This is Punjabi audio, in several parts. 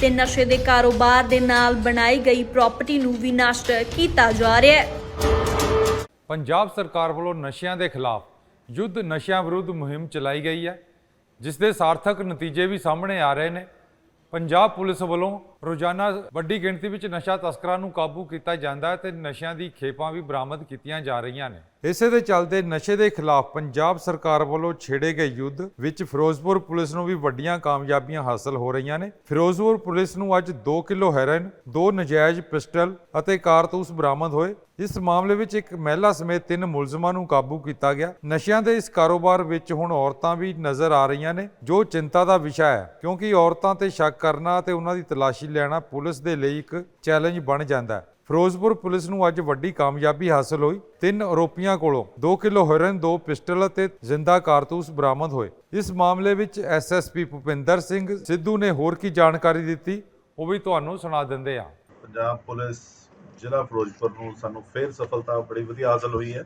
ਤੇ ਨਸ਼ੇ ਦੇ ਕਾਰੋਬਾਰ ਦੇ ਨਾਲ ਬਣਾਈ ਗਈ ਪ੍ਰਾਪਰਟੀ ਨੂੰ ਵੀ ਨਸ਼ਟ ਕੀਤਾ ਜਾ ਰਿਹਾ ਹੈ। ਪੰਜਾਬ ਸਰਕਾਰ ਵੱਲੋਂ ਨਸ਼ਿਆਂ ਦੇ ਖਿਲਾਫ ਯੁੱਧ ਨਸ਼ਿਆਂ ਵਿਰੁੱਧ ਮੁਹਿੰਮ ਚਲਾਈ ਗਈ ਹੈ, ਜਿਸ ਦੇ ਸਾਰਥਕ ਨਤੀਜੇ ਵੀ ਸਾਹਮਣੇ ਆ ਰਹੇ ਨੇ। ਪੰਜਾਬ ਪੁਲਿਸ ਵੱਲੋਂ ਰੋਜ਼ਾਨਾ ਵੱਡੀ ਗਿਣਤੀ ਵਿੱਚ ਨਸ਼ਾ ਤਸਕਰਾਂ ਨੂੰ ਕਾਬੂ ਕੀਤਾ ਜਾਂਦਾ ਹੈ ਤੇ ਨਸ਼ਿਆਂ ਦੀ ਖੇਪਾਂ ਵੀ ਬਰਾਮਦ ਕੀਤੀਆਂ ਜਾ ਰਹੀਆਂ ਨੇ। ਇਸੇ ਦੇ ਚੱਲਦੇ ਨਸ਼ੇ ਦੇ ਖਿਲਾਫ ਪੰਜਾਬ ਸਰਕਾਰ ਵੱਲੋਂ ਛੇੜੇ ਗਏ ਯੁੱਧ ਵਿੱਚ ਫਿਰੋਜ਼ਪੁਰ ਪੁਲਿਸ ਨੂੰ ਵੀ ਵੱਡੀਆਂ ਕਾਮਯਾਬੀਆਂ ਹਾਸਲ ਹੋ ਰਹੀਆਂ ਨੇ। ਫਿਰੋਜ਼ਪੁਰ ਪੁਲਿਸ ਨੂੰ ਅੱਜ 2 ਕਿਲੋ ਹੈਰੋਇਨ, ਦੋ ਨਜਾਇਜ਼ ਪਿਸਟਲ ਅਤੇ ਕਾਰਤੂਸ ਬਰਾਮਦ ਹੋਏ। ਇਸ ਮਾਮਲੇ ਵਿੱਚ ਇੱਕ ਮਹਿਲਾ ਸਮੇਤ ਤਿੰਨ ਮੁਲਜ਼ਮਾਂ ਨੂੰ ਕਾਬੂ ਕੀਤਾ ਗਿਆ। ਨਸ਼ਿਆਂ ਦੇ ਇਸ ਕਾਰੋਬਾਰ ਵਿੱਚ ਹੁਣ ਔਰਤਾਂ ਵੀ ਨਜ਼ਰ ਆ ਰਹੀਆਂ ਨੇ, ਜੋ ਚਿੰਤਾ ਦਾ ਵਿਸ਼ਾ ਹੈ, ਕਿਉਂਕਿ ਔਰਤਾਂ ਤੇ ਸ਼ੱਕ ਕਰਨਾ ਤੇ ਉਹਨਾਂ ਦੀ ਤਲਾਸ਼ੀ ਲੈਣਾ ਪੁਲਿਸ ਦੇ ਲਈ ਇੱਕ ਚੈਲੰਜ ਬਣ ਜਾਂਦਾ ਹੈ। ਫਿਰੋਜ਼ਪੁਰ ਪੁਲਿਸ ਨੂੰ ਅੱਜ ਵੱਡੀ ਕਾਮਯਾਬੀ ਹਾਸਲ ਹੋਈ। ਤਿੰਨ ਆਰੋਪੀਆਂ ਕੋਲੋਂ 2 ਕਿਲੋ ਹੈਰੋਇਨ, ਦੋ ਪਿਸਟਲ ਅਤੇ ਜ਼ਿੰਦਾ ਕਾਰਤੂਸ ਬਰਾਮਦ ਹੋਏ। ਇਸ ਮਾਮਲੇ ਵਿੱਚ ਐਸਐਸਪੀ ਭੁਪਿੰਦਰ ਸਿੰਘ ਸਿੱਧੂ ਨੇ ਹੋਰ ਕੀ ਜਾਣਕਾਰੀ ਦਿੱਤੀ, ਉਹ ਵੀ ਤੁਹਾਨੂੰ ਸੁਣਾ ਦਿੰਦੇ ਆ ਪੰਜਾਬ ਪੁਲਿਸ ਜ਼ਿਲ੍ਹਾ ਫਿਰੋਜ਼ਪੁਰ ਨੂੰ ਸਾਨੂੰ ਫੇਰ ਸਫਲਤਾ ਬੜੀ ਵਧੀਆ ਹਾਸਲ ਹੋਈ ਹੈ।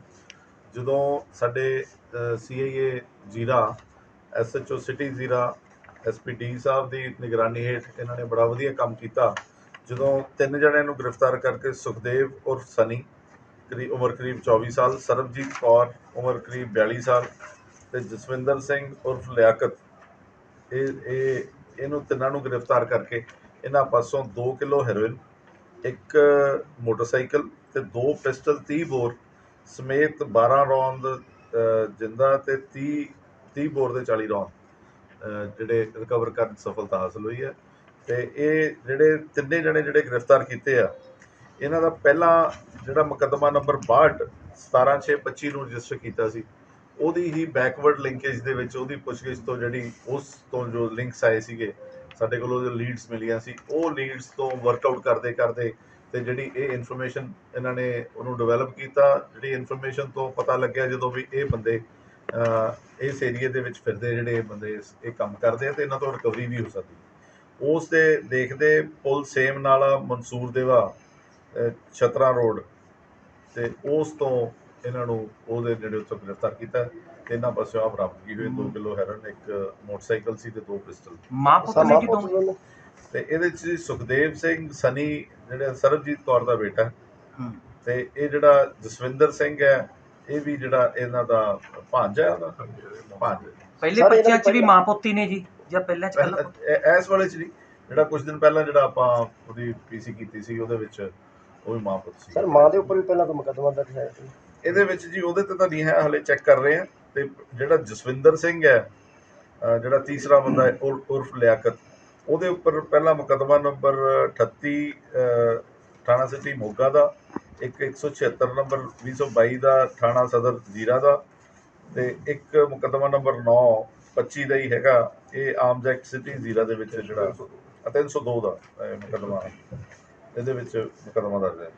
ਜਦੋਂ ਸਾਡੇ CIA Zira SHO city Zira SPD sahib ਦੀ ਨਿਗਰਾਨੀ ਹੇਠ ਇਹਨਾਂ ਨੇ ਬੜਾ ਵਧੀਆ ਕੰਮ ਕੀਤਾ। ਜਦੋਂ ਤਿੰਨ ਜਣਿਆਂ ਨੂੰ ਗ੍ਰਿਫਤਾਰ ਕਰਕੇ ਸੁਖਦੇਵ ਉਰਫ ਸਨੀ, ਕਰੀ, ਉਮਰ ਕਰੀਬ 24 ਸਾਲ, ਸਰਬਜੀਤ ਕੌਰ ਉਮਰ ਕਰੀਬ 42 ਸਾਲ ਤੇ ਜਸਵਿੰਦਰ ਸਿੰਘ ਉਰਫ ਲਿਆਕਤ, ਇਹ ਇਹ, ਇਹਨੂੰ ਤਿੰਨਾਂ ਨੂੰ ਗ੍ਰਿਫਤਾਰ ਕਰਕੇ ਇਹਨਾਂ ਪਾਸੋਂ 2 ਕਿਲੋ ਹੈਰੋਇਨ, ਇੱਕ ਮੋਟਰਸਾਈਕਲ ਤੇ ਦੋ ਪਿਸਟਲ 30 ਬੋਰ ਸਮੇਤ 12 ਰੌਂਦ ਜਿੰਦਾ ਤੇ 30 30 ਬੋਰ ਦੇ 40 ਰੌਂਦ। ਜਿਹੜੇ ਰਿਕਵਰ ਕਰਨ 'ਚ ਸਫਲਤਾ ਹਾਸਲ ਹੋਈ ਹੈ। ਤੇ ਇਹ ਜਿਹੜੇ ਤਿੰਨੇ ਜਣੇ ਜਿਹੜੇ ਗ੍ਰਿਫਤਾਰ ਕੀਤੇ ਆ, ਇਹਨਾਂ ਦਾ ਪਹਿਲਾ ਜਿਹੜਾ ਮੁਕੱਦਮਾ ਨੰਬਰ 62 17625 ਨੂੰ ਰਜਿਸਟਰ ਕੀਤਾ ਸੀ। ਉਹਦੀ ਹੀ ਬੈਕਵਰਡ ਲਿੰਕੇਜ ਦੇ ਵਿੱਚ ਉਹਦੀ ਪੁੱਛਗਿੱਛ ਤੋਂ ਜਿਹੜੀ ਉਸ ਤੋਂ ਜੋ ਲਿੰਕਸ ਆਏ ਸੀਗੇ, ਸਾਡੇ ਕੋਲ ਉਹ ਲੀਡਸ ਮਿਲੀਆਂ ਸੀ, ਉਹ ਲੀਡਸ ਤੋਂ ਵਰਕਆਊਟ ਕਰਦੇ ਕਰਦੇ ਤੇ ਜਿਹੜੀ ਇਹ ਇਨਫੋਰਮੇਸ਼ਨ ਇਹਨਾਂ ਨੇ ਉਹਨੂੰ ਡਿਵੈਲਪ ਕੀਤਾ। ਜਿਹੜੀ ਇਨਫੋਰਮੇਸ਼ਨ ਤੋਂ ਪਤਾ ਲੱਗਿਆ ਜਦੋਂ ਵੀ ਇਹ ਬੰਦੇ ਇਸ ਏਰੀਏ ਦੇ ਵਿੱਚ ਫਿਰਦੇ ਜਿਹੜੇ ਬੰਦੇ ਇਹ ਕੰਮ ਕਰਦੇ ਆ ਤੇ ਇਹਨਾਂ ਤੋਂ ਰਿਕਵਰੀ ਵੀ ਹੋ ਸਕਦੀ ਉਸ ਦੇ ਦੇਖਦੇ ਪੁਲ ਸੇਮ ਨਾਲਾ ਮਨਸੂਰ ਦੇਵਾ ਛਤਰਾ ਰੋਡ ਤੇ ਉਸ ਤੋਂ ਇਹਨਾਂ ਨੂੰ ਉਹਦੇ ਨੇੜੇ ਉੱਥੋਂ ਗ੍ਰਿਫਤਾਰ ਕੀਤਾ ਤੇ ਇਹਨਾਂ ਪਾਸੋਂ ਆ ਬਰਾਮਦਗੀ ਹੋਈ। 2 ਕਿਲੋ ਹੈਰਨ ਇੱਕ ਮੋਟਰਸਾਈਕਲ ਸੀ ਤੇ ਦੋ ਪਿਸਟਲ ਮਾਂ ਪੁੱਤ ਨੇ ਜੀ ਦੋਵੇਂ? ਤੇ ਇਹਦੇ ਚ ਸੁਖਦੇਵ ਸਿੰਘ ਸਨੀ ਜਿਹੜਾ ਸਰਬਜੀਤ ਕੌਰ ਦਾ ਬੇਟਾ। ਹੂੰ। ਤੇ ਇਹ ਜਿਹੜਾ ਜਸਵਿੰਦਰ ਸਿੰਘ ਹੈ ਇਹ ਵੀ ਜਿਹੜਾ ਇਹਨਾਂ ਦਾ ਭਾਂਜਾ ਹੈ ਉਹਦਾ? ਭਾਂਜਾ। ਪਹਿਲੇ ਬੱਚਿਆਂ 'ਚ ਵੀ ਮਾਂ ਪੁੱਤੀ ਨੇ ਜੀ ਜਾਂ ਪਹਿਲਾਂ 'ਚ ਪਹਿਲਾਂ ਪਹਿਲਾਂ ਇਹ- ਇਸ ਵਾਲੇ ਚ ਨਹੀਂ ਜਿਹੜਾ ਕੁਝ ਦਿਨ ਪਹਿਲਾਂ ਜਿਹੜਾ ਆਪਾਂ ਉਹਦੀ ਪੀਸੀ ਕੀਤੀ ਸੀ ਉਹਦੇ ਵਿੱਚ ਉਹ ਵੀ ਮਾਂ ਪੁੱਤ ਸੀ। ਸਰ ਮਾਂ ਦੇ ਉੱਪਰ ਵੀ ਪਹਿਲਾਂ ਕੋਈ ਮੁਕੱਦਮਾ ਦਰਜ ਹੈ ਜੀ। ਇਹਦੇ ਵਿੱਚ ਜੀ ਉਹਦੇ ਤੇ ਤਾਂ ਨਹੀਂ ਹੈ ਹਲੇ ਚੈੱਕ ਕਰ ਰਹੇ ਆ। ਤੇ ਜਿਹੜਾ ਜਸਵਿੰਦਰ ਸਿੰਘ ਹੈ ਅਹ ਜਿਹੜਾ ਤੀਸਰਾ ਬੰਦਾ ਹੈ ਉਰ- ਉਰਫ ਲਿਆਕਤ ਉਹਦੇ ਉੱਪਰ ਪਹਿਲਾ ਮੁਕੱਦਮਾ ਨੰਬਰ 38 ਅਹ, ਥਾਣਾ ਸਿਟੀ ਮੋਗਾ ਦਾ ਇੱਕ 176 ਨੰਬਰ 2022 ਦਾ ਥਾਣਾ ਸਦਰ ਜ਼ੀਰਾ ਦਾ ਤੇ ਇੱਕ ਮੁਕੱਦਮਾ ਨੰਬਰ 9 25 ਦਾ ਹੀ ਹੈਗਾ ਇਹ ਆਰਮਜ਼ ਐਕਟ ਸਿਟੀ ਜ਼ੀਰਾ ਦੇ ਵਿੱਚ ਜਿਹੜਾ ਅ, 302 ਦਾ। ਮੁਕੱਦਮਾ। ਇਹਦੇ ਵਿੱਚ ਮੁਕੱਦਮਾ ਦਰਜ ਹੈ।